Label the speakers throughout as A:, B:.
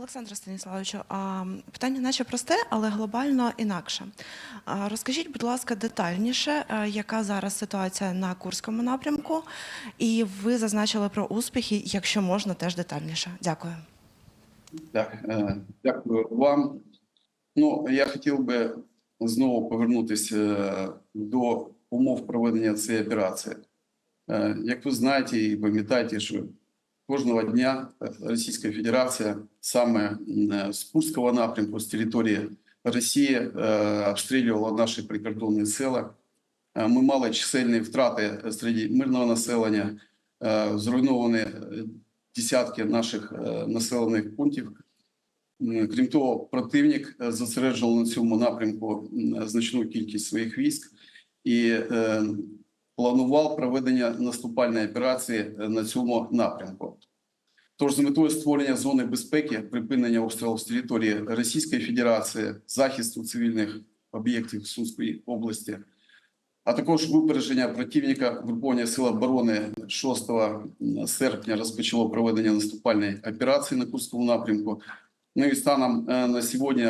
A: Олександре Станіславовичу, питання наче просте, але глобально інакше. Розкажіть, будь ласка, детальніше, яка зараз ситуація на Курському напрямку, і ви зазначили про успіхи, якщо можна, теж детальніше. Дякую.
B: Так, е, дякую вам. Ну, я хотів би знову повернутися е, до умов проведення цієї операції. Е, Як ви знаєте і пам'ятаєте, що кожного дня Російська Федерація саме м, з Курського напрямку, з території Росії, е, обстрілювала наші прикордонні села. Е, Ми мали чисельні втрати серед мирного населення, е, зруйновані е, десятки наших е, населених пунктів. Крім того, противник е, зосереджував на цьому напрямку значну кількість своїх військ і е, планував проведення наступальної операції е, на цьому напрямку. Тож, з метою створення зони безпеки, припинення обстрілів з території Російської Федерації, захисту цивільних об'єктів Сумської області, а також випередження противника Групування Сил оборони 6 серпня розпочало проведення наступальної операції на Курському напрямку. Ну і станом е, на сьогодні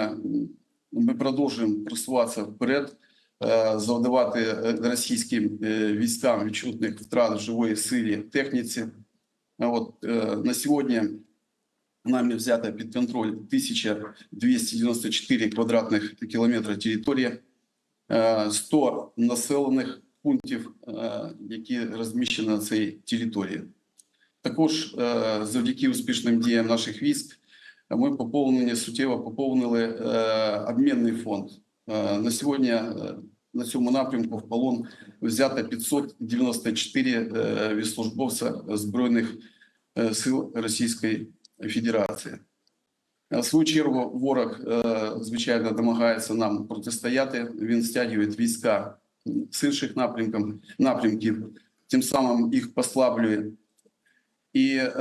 B: ми продовжуємо просуватися вперед, е, завдавати е, російським військам відчутних втрат живої силі, техніці. А От е, на сьогодні нами взято під контроль 1294 квадратних кілометри території, е, 100 населених пунктів, е, які розміщені на цій території. Також е, завдяки успішним діям наших військ ми поповнені суттєво поповнили е, обмінний фонд. Е, на сьогодні на цьому напрямку в полон взято 594 е, військовослужбовця збройних е, сил Російської Федерації. Е, В свою чергу ворог, звичайно, намагається нам протистояти. Він стягує війська з інших напрямків, напрямків, тим самим їх послаблює і е,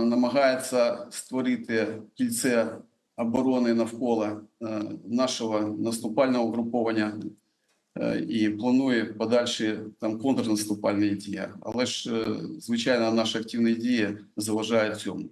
B: намагається створити кільце оборони навколо е, нашого наступального угруповання і планує подальші там контрнаступальні дії. Але ж, е, звичайно, наші активні дії заважають цьому.